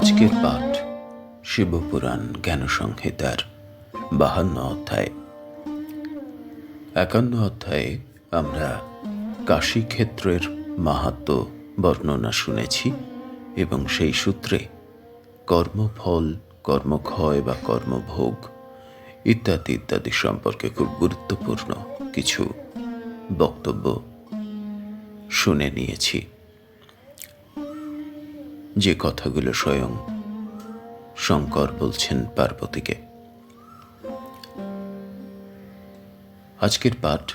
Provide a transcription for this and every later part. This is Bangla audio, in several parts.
আজকের পাঠ শিবপুরাণ জ্ঞান সংহিতার বাহান্ন অধ্যায়। একান্ন অধ্যায়ে আমরা কাশীক্ষেত্রের মাহাত্ম বর্ণনা শুনেছি এবং সেই সূত্রে কর্মফল, কর্মক্ষয় বা কর্মভোগ ইত্যাদি ইত্যাদি সম্পর্কে খুব গুরুত্বপূর্ণ কিছু বক্তব্য শুনে নিয়েছি। যে কথাগুলো স্বয়ং শঙ্কর বলছেন পার্বতীকে। আজকের পাঠ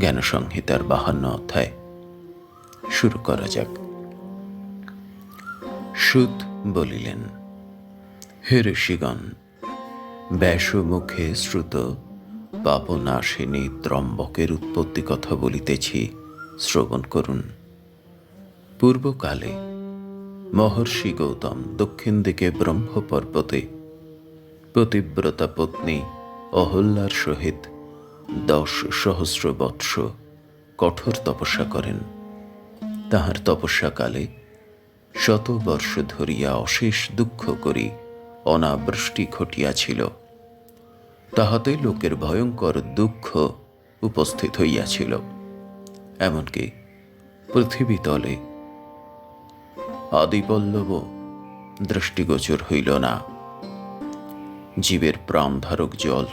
জ্ঞান সংহিতার বাহান্ন অধ্যায়। শুরু করা যাক। সুত বলিলেন, হে ঋষিগণ ব্যাস মুখে শ্রুত পাপনাশিনী ত্রম্বকের উৎপত্তি কথা বলিতেছি। শ্রবণ করুন। পূর্বকালে মহর্ষি গৌতম দক্ষিণ দিকে ব্রহ্ম পর্বতে পতিব্রতা পত্নী অহল্যার সহিত দশ সহস্র বৎস কঠোর তপস্যা করেন। তাহার তপস্যাকালে শত বর্ষ ধরিয়া অশেষ দুঃখ করি অনাবৃষ্টি ঘটিয়াছিল। তাহাতে লোকের ভয়ঙ্কর দুঃখ উপস্থিত হইয়াছিল। এমনকি পৃথিবী তলে আদিপল্লব দৃষ্টিগোচর হইল না। জীবের প্রাণধারক জল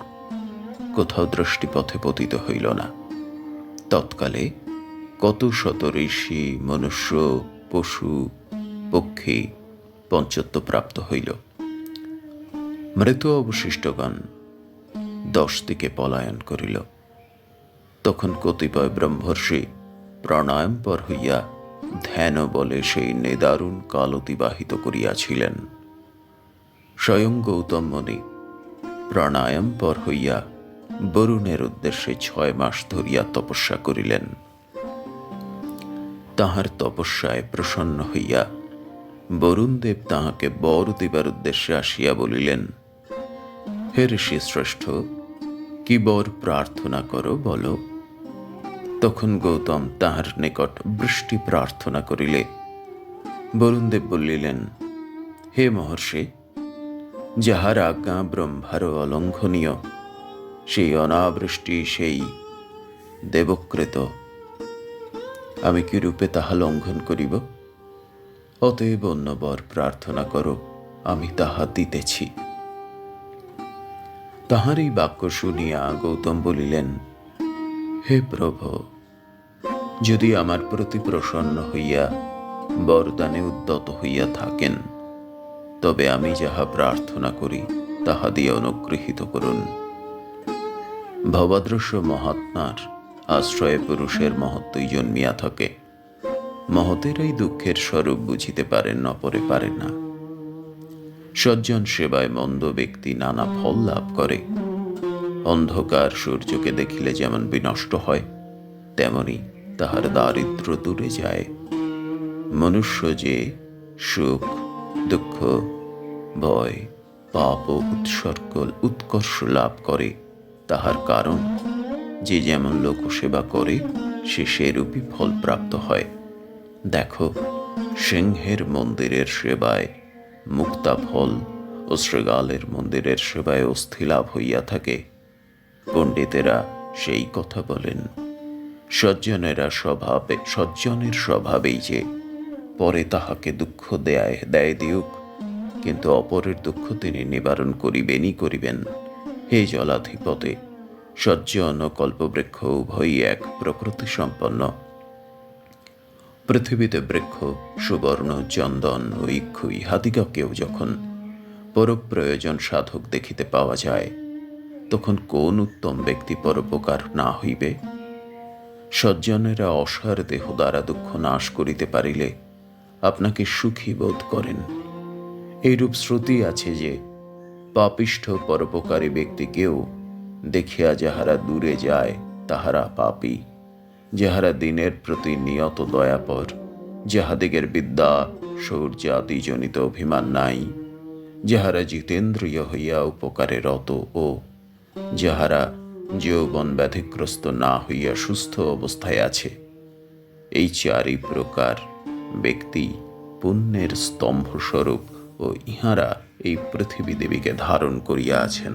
কোথাও দৃষ্টিপথে পতিত হইল না। তৎকালে কত শত ঋষি, মনুষ্য, পশু, পক্ষী পঞ্চত্ব প্রাপ্ত হইল। মৃত অবশিষ্টগণ দশ দিকে পলায়ন করিল। তখন কতিপয় ব্রহ্মর্ষি প্রাণায়ামপর হইয়া ধ্যান বলে সেই নিদারুণ কাল অতিবাহিত করিয়াছিলেন। স্বয়ং গৌতম মুনি প্রাণায়ামপর হইয়া বরুণের উদ্দেশ্যে ছয় মাস ধরিয়া তপস্যা করিলেন। তাহার তপস্যায় প্রসন্ন হইয়া বরুণদেব তাহাকে বর দিবার উদ্দেশ্যে আসিয়া বলিলেন, হে ঋষি শ্রেষ্ঠ কি বর প্রার্থনা করো বলো। তখন গৌতম তাহার নিকট বৃষ্টি প্রার্থনা করিলে। বরুণদেব বলিলেন, হে মহর্ষি, যাহার আজ্ঞা ব্রহ্মার অলঙ্ঘনীয়, সেই অনাবৃষ্টি সেই দেবকৃত। আমি কি রূপে তাহা লঙ্ঘন করিব? অতএব অন্য বর প্রার্থনা করো, আমি তাহা দিতেছি। তাহার এই বাক্য শুনিয়া গৌতম বলিলেন, হে প্রভু যদি আমার প্রতি প্রসন্ন হইয়া বরদানে উদ্যত হইয়া থাকেন, তবে আমি যাহা প্রার্থনা করি, তাহা দিয়ে অনুগৃহীত করুন। ভবাদৃশ্য মহাত্মার আশ্রয়ে পুরুষের মহত্বই জন্মিয়া থাকে। মহতেরাই দুঃখের স্বরূপ বুঝিতে পারেন, অপরে পারে না। সজ্জন সেবায় মন্দ ব্যক্তি নানা ফল লাভ করে। অন্ধকার সূর্যকে দেখিলে যেমন বিনষ্ট হয়, তেমনি তাহার দারিদ্র দূরে যায়। মনুষ্য যে সুখ, দুঃখ, ভয়, পাপ ও উৎসর্গ, উৎকর্ষ লাভ করে, তাহার কারণ যে যেমন লোক সেবা করে, সে সেরূপই ফল প্রাপ্ত হয়। দেখো, সিংহের মন্দিরের সেবায় মুক্তা ফল ও শৃগালের মন্দিরের সেবায় অস্থিলাভ হইয়া থাকে। পণ্ডিতেরা সেই কথা বলেন। সজ্জনেরা স্বভাবে সজ্জনের স্বভাবেই যে পরে তাহাকে দুঃখ দেয় দেয় দিউক, কিন্তু অপরের দুঃখ তিনি নিবারণ করিবেনই করিবেন। হে জলাধিপতে, সজ্জন ও কল্পবৃক্ষ উভয়ই এক প্রকৃতি সম্পন্ন পৃথিবীতে বৃক্ষ, সুবর্ণ, চন্দন ও ইক্ষু ইহাদিগকেও যখন পরপ্রয়োজন সাধক দেখিতে পাওয়া যায়, তখন কোন উত্তম ব্যক্তি পরোপকার না হইবে? সজ্জনেরা অসার দেহ দ্বারা দুঃখ নাশ করিতে পারিলে আপনাকে সুখী বোধ করেন। এইরূপ শ্রুতি আছে যে, পাপিষ্ঠ পরোপকারী ব্যক্তিকেও দেখিয়া যাহারা দূরে যায়, তাহারা পাপী, যাহারা দিনের প্রতি নিয়ত দয়াপর, যাহাদিগের বিদ্যা শৌর্যাদি জনিত অভিমান নাই, যাহারা জিতেন্দ্রিয় হইয়া উপকারে রত ও যাহারা যৌবন ব্যাধিগ্রস্ত না হইয়া সুস্থ অবস্থায় আছে। এই চারি প্রকার ব্যক্তি পুণ্যের স্তম্ভস্বরূপ ও ইহারা এই পৃথিবী দেবীকে ধারণ করিয়া আছেন।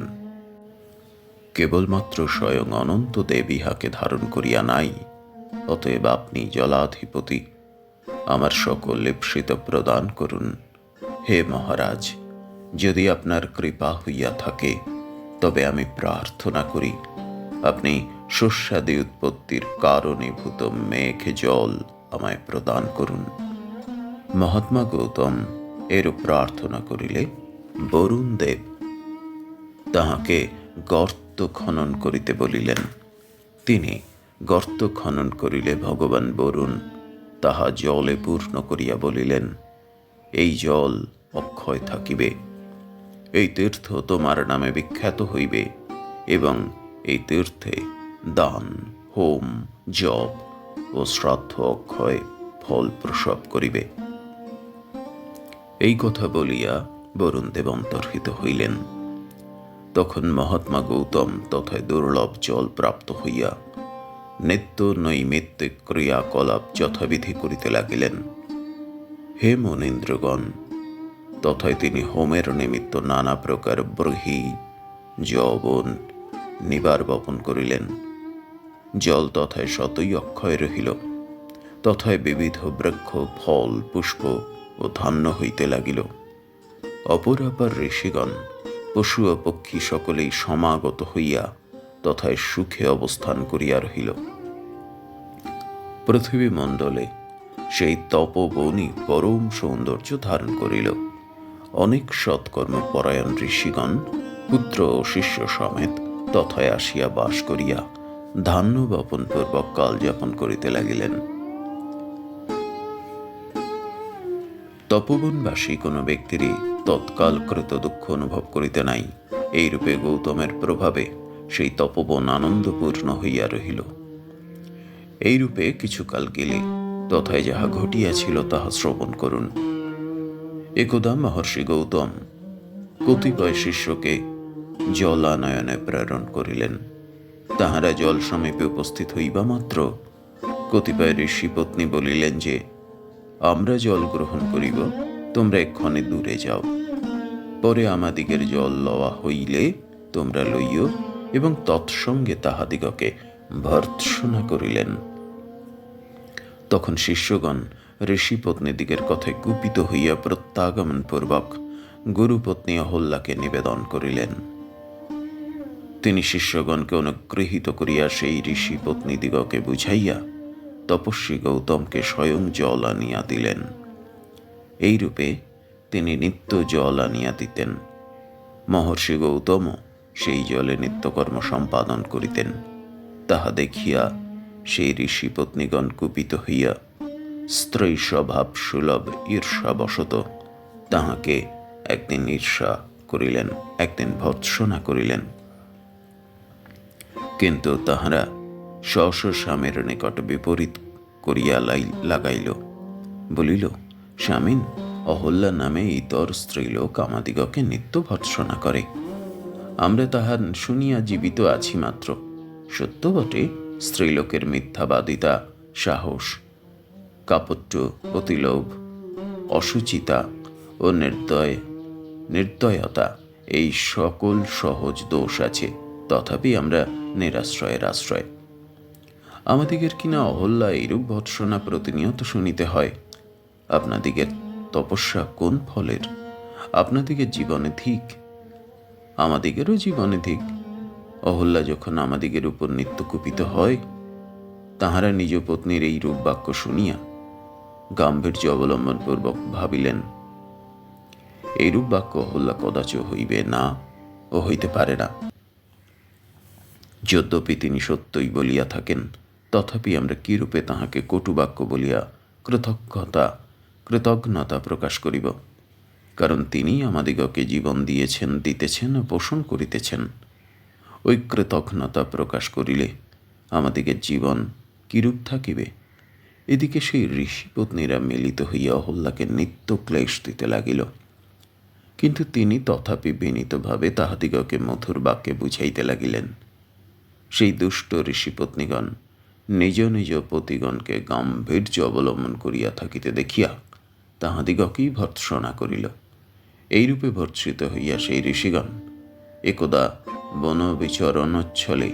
কেবলমাত্র স্বয়ং অনন্ত দেব ইহাকে ধারণ করিয়া নাই, অতএব আপনি জলাধিপতি। আমার সকল লিপ্সিত প্রদান করুন। হে মহারাজ, যদি আপনার কৃপা হইয়া থাকে, তবে আমি প্রার্থনা করি আপনি শস্যাদি উৎপত্তির কারণীভূত মেঘ জল আমায় প্রদান করুন। মহাত্মা গৌতম এরূপ প্রার্থনা করিলে, বরুণ দেব তাহাকে গর্ত খনন করিতে বলিলেন। তিনি গর্ত খনন করিলে ভগবান বরুণ তাহা জলে পূর্ণ করিয়া বলিলেন, এই জল অক্ষয় থাকিবে। এই তীর্থ তোমার নামে বিখ্যাত হইবে এবং এই তীর্থে দান, হোম, জপ ও শ্রাদ্ধ অক্ষয় ফল প্রসব করিবে। এই কথা বলিয়া বরুণ দেব অন্তর্হিত হইলেন। তখন মহাত্মা গৌতম তথায় দুর্লভ জল প্রাপ্ত হইয়া নিত্য নৈমিত্তিক ক্রিয়াকলাপ যথাবিধি করিতে লাগিলেন। হে মনীন্দ্রগণ, তথায় তিনি হোমের নিমিত্ত নানা প্রকার ব্রহী যবন নিবার বপন করিলেন। জল তথায় শতই অক্ষয় রহিল। তথায় বিবিধ বৃক্ষ, ফল, পুষ্প ও ধান্য হইতে লাগিল। অপরাপার ঋষিগণ, পশু ও পক্ষী সকলেই সমাগত হইয়া তথায় সুখে অবস্থান করিয়া রহিল। পৃথিবী মণ্ডলে সেই তপবনই পরম সৌন্দর্য ধারণ করিল। অনেক সৎকর্ম পরায়ণ ঋষিগণ, পুত্র ও শিষ্য সমেত তথায় আসিয়া বাস করিয়া ধান্য বপন পূর্বক কাল যাপন করিতে লাগিলেন। তপবনবাসী কোনো ব্যক্তিরই তৎকাল কৃত দুঃখ অনুভব করিতে নাই। এইরূপে গৌতমের প্রভাবে সেই তপবন আনন্দপূর্ণ হইয়া রহিল। এইরূপে কিছুকাল গেলে তথায় যাহা ঘটিয়াছিল তাহা শ্রবণ করুন। একদা মহর্ষি গৌতম কতিপয় শিষ্যকে জলানয়নে প্রেরণ করিলেন। তাহারা জল সমীপে উপস্থিত হইবা মাত্র। কতিপয় ঋষি পত্নী বলিলেন যে, আমরা জল গ্রহণ করিব, তোমরা এক্ষণে দূরে যাও। পরে আমাদিগের জল লওয়া হইলে তোমরা লইও এবং তৎসঙ্গে তাহাদিগকে ভর্ৎসনা করিলেন। তখন শিষ্যগণ ঋষিপত্নীদিগের কথায় কুপিত হইয়া প্রত্যাগমন পূর্বক গুরুপত্নী অহল্যাকে নিবেদন করিলেন। তিনি শিষ্যগণকে অনুগৃহীত করিয়া সেই ঋষি পত্নীদিগকে বুঝাইয়া তপস্বী গৌতমকে স্বয়ং জল আনিয়া দিলেন। এইরূপে তিনি নিত্য জল আনিয়া দিতেন। মহর্ষি গৌতম সেই জলে নিত্যকর্ম সম্পাদন করিতেন। তাহা দেখিয়া সেই ঋষি পত্নীগণ কুপিত হইয়া স্ত্রী স্বভাব সুলভ ঈর্ষাবশত তাহাকে একদিন ঈর্ষা করিলেন, একদিন ভৎসনা করিলেন। কিন্তু তাহারা স্ব স্বামীর নিকট বিপরীত করিয়া লাই, লাগাইল। বলিল, স্বামীন, অহল্যা নামে ইতর স্ত্রীলোক আমাদিগকে নিত্য ভৎসনা করে। আমরা তাহা শুনিয়া জীবিত আছি মাত্র। সত্য বটে, স্ত্রীলোকের মিথ্যাবাদিতা, সাহস, কাপট্য, অতিলোভ, অসুচিতা ও নির্দয়, নির্দয়তা, এই সকল সহজ দোষ আছে। তথাপি আমরা নিরাশ্রয়ের আশ্রয় আমাদিগের কিনা অহল্যা এইরূপ ভৎসনা প্রতিনিয়ত শুনিতে হয়? আপনাদিগের তপস্যা কোন ফলের? আপনাদিগের জীবনে ঠিক? আমাদিগেরও জীবনে ঠিক। অহল্যা যখন আমাদিগের উপর নিত্য কুপিত হয়, তাহারা নিজ পত্নীর এই রূপ বাক্য শুনিয়া গাম্ভীর্য অবলম্বন পূর্বক ভাবিলেন, এইরূপ বাক্য অহল্যা কদাচ হইবে না ও হইতে পারে না। যদ্যপি তিনি সত্যই বলিয়া থাকেন, তথাপি আমরা কিরূপে তাহাকে কটুবাক্য বলিয়া কৃতজ্ঞতা কৃতজ্ঞতা প্রকাশ করিব? কারণ তিনি আমাদিগকে জীবন দিয়েছেন, দিতেছেন ও পোষণ করিতেছেন। ওই কৃতজ্ঞতা প্রকাশ করিলে আমাদিগের জীবন কিরূপ থাকিবে? এদিকে সেই ঋষিপত্নীরা মিলিত হইয়া অহল্যাকে নিত্য ক্লেশ দিতে লাগিল। কিন্তু তিনি তথাপি বিনীতভাবে তাহাদিগকে মধুর বাক্যে বুঝাইতে লাগিলেন। সেই দুষ্ট ঋষিপত্নীগণ নিজ নিজ পতিগণকে গাম্ভীর্য অবলম্বন করিয়া থাকিতে দেখিয়া তাহাদিগকেই ভর্ৎসনা করিল? এইরূপে ভর্ৎসিত হইয়া সেই ঋষিগণ একদা বন বিচরণোচ্ছলে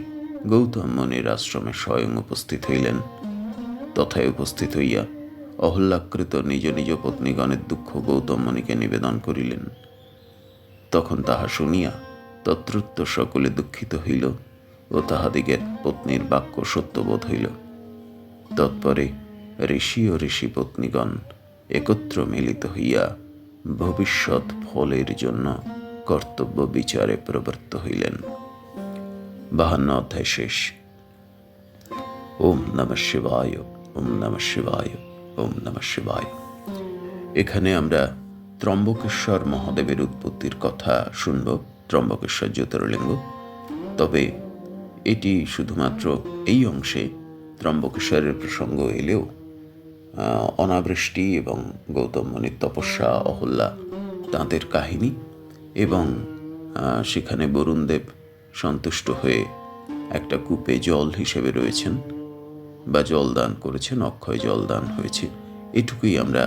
গৌতম মুনির আশ্রমে স্বয়ং উপস্থিত হইলেন। তথায় উপস্থিত হইয়া অহল্যাকৃত নিজ নিজ পত্নীগণের দুঃখ গৌতম মুনিকে নিবেদন করিলেন। তখন তাহা শুনিয়া তত্রুত্ব সকলে দুঃখিত হইল। ও তাহাদিগের পত্নীর বাক্য সত্যবোধ হইল। তৎপরে ঋষি ও ঋষি পত্নীগণ একত্র মিলিত হইয়া ভবিষ্যৎ ফলের জন্য কর্তব্য বিচারে প্রবৃত্ত হইলেন। বাহান্ন অধ্যায় শেষ। ওম নম শিবায়, ওম নম শিবায়, ওম নম শিবায়। এখানে আমরা ত্রম্বকেশ্বর মহাদেবের উৎপত্তির কথা শুনব, ত্রম্বকেশ্বর জ্যোতির্লিঙ্গ। তবে এটি শুধুমাত্র এই অংশে ত্রম্বকেশ্বরের প্রসঙ্গ এলেও অনাবৃষ্টি এবং গৌতম মুনির তপস্যা, অহল্যা তাঁদের কাহিনী এবং সেখানে বরুণদেব সন্তুষ্ট হয়ে একটা কূপে জল হিসেবে রয়েছেন বা জলদান করেছেন, অক্ষয় জলদান হয়েছে। এটুকুই আমরা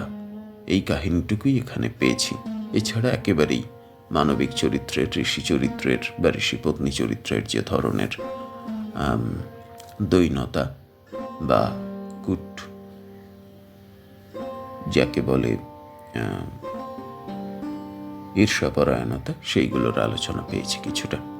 এই কাহিনীটুকুই এখানে পেয়েছি। এছাড়া একেবারেই মানবিক চরিত্রের ঋষি চরিত্রের বা ঋষিপত্নী চরিত্রের যে ধরনের দৈনতা বা কুট যাকে বলে ঈর্ষাপরায়ণতা সেইগুলোর আলোচনা পেয়েছি কিছুটা।